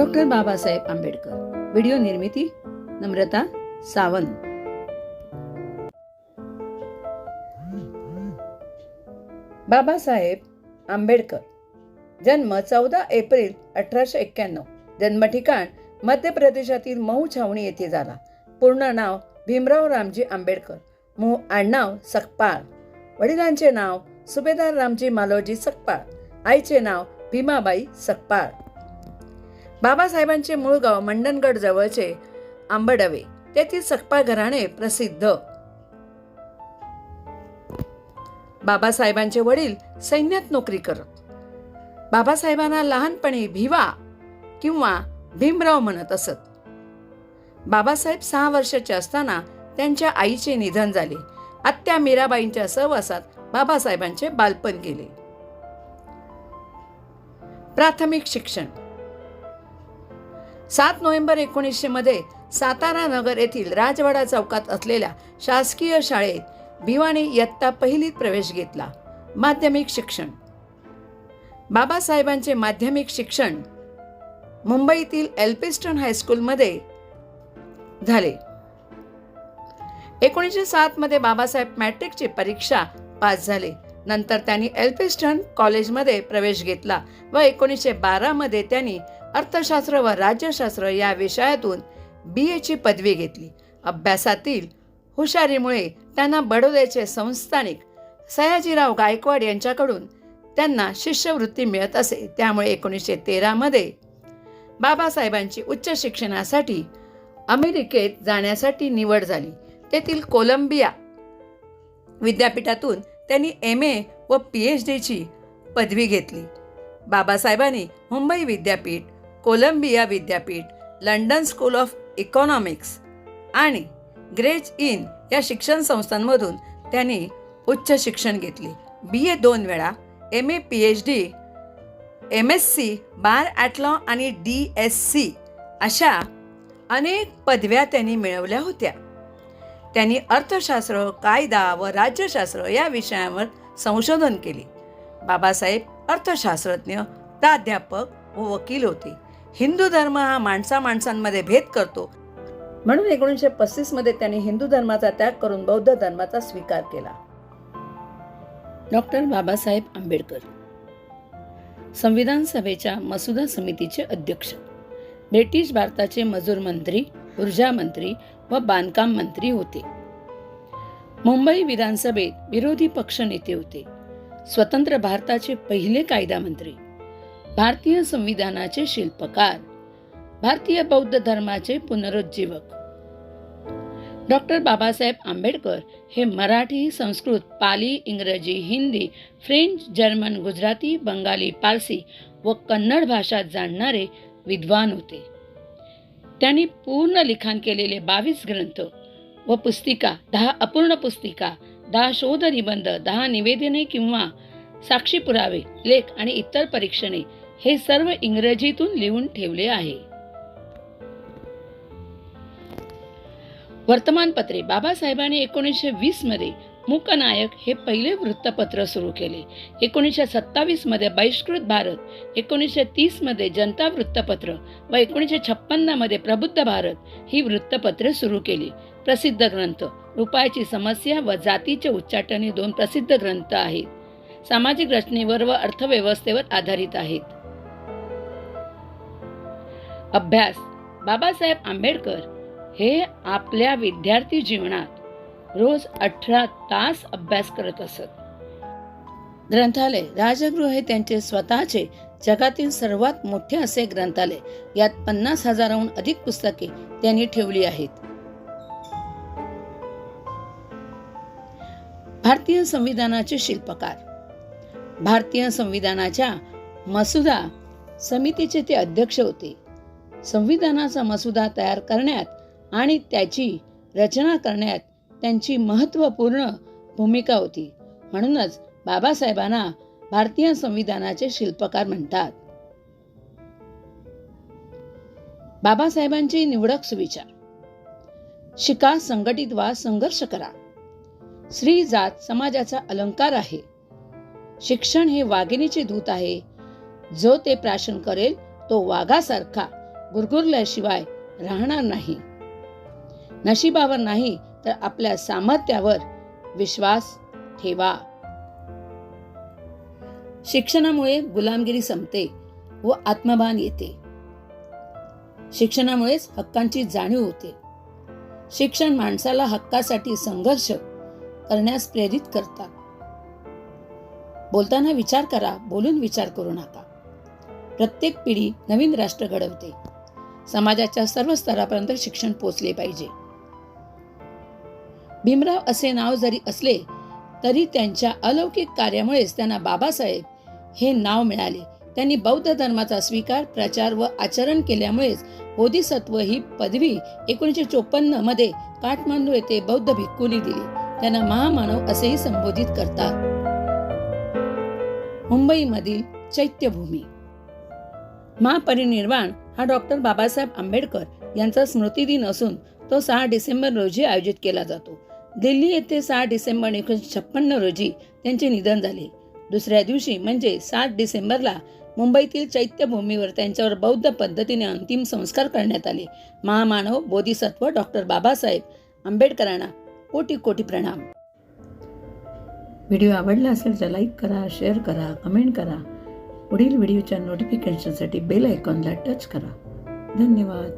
Doctor Babasaheb Ambedkar. Video निर्मिती नम्रता सावंत. बाबासाहेब आंबेडकर. जन्म चौदा एप्रिल अठराशे एक्क्याण्णव. जन्मठिकाण मध्य प्रदेशातील मऊ छावणी येथे झाला. पूर्ण नाव भीमराव रामजी आंबेडकर. मूळ आडनाव सकपाळ. वडिलांचे नाव सुभेदार रामजी मालोजी सकपाळ. आईचे नाव भीमाबाई सकपाळ. बाबासाहेबांचे मूळ गाव मंडणगड जवळचे आंबडवे तेथील सकपाळ घराणे प्रसिद्ध. बाबासाहेबांचे वडील सैन्यात नोकरी करत. बाबासाहेबांना लहानपणी भिवा किंवा भीमराव म्हणत असत. बाबासाहेब सहा वर्षाचे असताना त्यांच्या आईचे निधन झाले. आत्या मीराबाईंच्या सहवासात बाबासाहेबांचे बालपण गेले. प्राथमिक शिक्षण. सात नोव्हेंबर एकोणीसशेमध्ये सातारा नगर येथील राजवाडा चौकात असलेल्या शासकीय शाळेत भिवाणी इयत्ता पहिलीत प्रवेश घेतला. माध्यमिक शिक्षण. बाबासाहेबांचे माध्यमिक शिक्षण मुंबईतील एल्पिस्टन हायस्कूलमध्ये झाले. एकोणीसशे सात मध्ये बाबासाहेब मॅट्रिकची परीक्षा पास झाले. नंतर त्यांनी एल्पिस्टन कॉलेजमध्ये प्रवेश घेतला व एकोणीसशे बारा मध्ये त्यांनी अर्थशास्त्र व राज्यशास्त्र या विषयातून बी एची पदवी घेतली. अभ्यासातील हुशारीमुळे त्यांना बडोद्याचे संस्थानिक सयाजीराव गायकवाड यांच्याकडून त्यांना शिष्यवृत्ती मिळत असे. त्यामुळे एकोणीसशे तेरामध्ये बाबासाहेबांची उच्च शिक्षणासाठी अमेरिकेत जाण्यासाठी निवड झाली. तेथील कोलंबिया विद्यापीठातून त्यांनी एम ए व पी एच डीची पदवी घेतली. बाबासाहेबांनी मुंबई विद्यापीठ कोलंबिया विद्यापीठ लंडन स्कूल ऑफ इकॉनॉमिक्स आणि ग्रेज इन या शिक्षण संस्थांमधून त्यांनी उच्च शिक्षण घेतले. बी ए दोन वेळा M A P H D M S C bar at law आणि डी एस सी अशा अनेक पदव्या त्यांनी मिळवल्या होत्या. त्यांनी अर्थशास्त्र कायदा व राज्यशास्त्र या विषयांवर संशोधन केले. बाबासाहेब अर्थशास्त्रज्ञ प्राध्यापक व वकील होते. हिंदू धर्म हा माणसा माणसांमध्ये भेद करतो. म्हणून एकोणीसशे पस्तीसमध्ये त्यांनी हिंदू धर्माचा त्याग करून बौद्ध धर्माचा स्वीकार केला. डॉक्टर बाबासाहेब आंबेडकर. संविधान सभेच्या मसुदा समितीचे अध्यक्ष. ब्रिटिश भारताचे मजूर मंत्री ऊर्जा मंत्री व बांधकाम मंत्री होते. मुंबई विधानसभेत विरोधी पक्ष नेते होते. स्वतंत्र भारताचे पहिले कायदा मंत्री. भारतीय संविधानाचे शिल्पकार भारतीय बौद्ध धर्माचे पुनरुज्जीवक. डॉक्टर बाबासाहेब आंबेडकर हे मराठी संस्कृत पाली इंग्रजी हिंदी फ्रेंच जर्मन गुजराती बंगाली पारसी व कन्नड भाषा जाणणारे विद्वान होते. त्यांनी पूर्ण लिखाण केलेले बावीस ग्रंथ व पुस्तिका दहा अपूर्ण पुस्तिका दहा शोध निबंध दहा निवेदने किंवा साक्षी पुरावे लेख आणि इतर परीक्षणे हे सर्व इंग्रजीतून लिहून ठेवले आहे. वर्तमानपत्रे बाबासाहेबांनी एकोणीसशे वीसमध्ये मूकनायक हे पहिले वृत्तपत्र सुरू केले. एकोणीसशे सत्तावीसमध्ये बहिष्कृत भारत एकोणीसशे तीसमध्ये जनता वृत्तपत्र व एकोणीसशे छप्पन्नमध्ये प्रबुद्ध भारत ही वृत्तपत्रे सुरू केली. प्रसिद्ध ग्रंथ रुपयाची समस्या व जातीचे उच्चाटन हे दोन प्रसिद्ध ग्रंथ आहेत. सामाजिक रचनेवर व अर्थव्यवस्थेवर आधारित आहेत. अभ्यास. बाबासाहेब आंबेडकर हे आपल्या विद्यार्थी जीवनात रोज अठरा तास अभ्यास करत असत. ग्रंथालय. राजगृह हे त्यांचे स्वतःचे जगातील सर्वात मोठे असे ग्रंथालय. यात पन्नास हजाराहून अधिक पुस्तके त्यांनी ठेवली आहेत. भारतीय संविधानाचे शिल्पकार. भारतीय संविधानाच्या मसुदा समितीचे ते अध्यक्ष होते. संविधानाचा मसुदा तयार करण्यात आणि त्याची रचना करण्यात त्यांची महत्त्वपूर्ण भूमिका होती. म्हणूनच बाबासाहेबांना भारतीय संविधानाचे शिल्पकार म्हणतात. बाबासाहेबांची निवडक सुविचार. शिका संघटित वा संघर्ष करा. स्त्री जात समाजाचा अलंकार आहे. शिक्षण हे वाघिणीचे दूत आहे. जो ते प्राशन करेल तो वाघासारखा गुरगुरल्याशिवाय राहणार नाही. नशिबावर नाही तर आपल्या सामर्थ्यावर विश्वास ठेवा. शिक्षणामुळे गुलामगिरी संपते व आत्मभान येते. शिक्षणामुळेच हक्कांची जाणीव होते. शिक्षण माणसाला हक्कासाठी संघर्ष करण्यास प्रेरित करतात. बोलताना विचार करा बोलून विचार करू नका. प्रत्येक पिढी नवीन राष्ट्र घडवते. समाजाच्या सर्व स्तरापर्यंत शिक्षण पोचले पाहिजे. भीमराव असे नाव जरी असले तरी त्यांच्या अलौकिक कार्यामुळेच त्यांना बाबासाहेब हे नाव मिळाले. त्यांनी बौद्ध धर्माचा स्वीकार प्रचार व आचरण केल्यामुळेच बोधिसत्व ही पदवी एकोणीसशे चोपन्नमध्ये काठमांडू येथे बौद्ध भिक्खूंनी दिली. त्यांना महामानव असेही संबोधित करतात. मुंबईमधील चैत्यभूमी. महापरिनिर्वाण हा डॉक्टर बाबासाहेब आंबेडकर यांचा स्मृतिदिन असून तो सहा डिसेंबर रोजी आयोजित केला जातो. दिल्ली येथे सहा डिसेंबर एकोणीसशे छप्पन्न रोजी त्यांचे निधन झाले. दुसऱ्या दिवशी म्हणजे सात डिसेंबरला मुंबईतील चैत्यभूमीवर त्यांच्यावर बौद्ध पद्धतीने अंतिम संस्कार करण्यात आले. महामानव बोधिसत्व डॉक्टर बाबासाहेब आंबेडकरांना कोटी कोटी प्रणाम. व्हिडिओ आवडला असेल तर लाईक करा शेअर करा कमेंट करा. पुढील व्हिडिओच्या नोटिफिकेशनसाठी बेल आयकॉनला टच करा. धन्यवाद.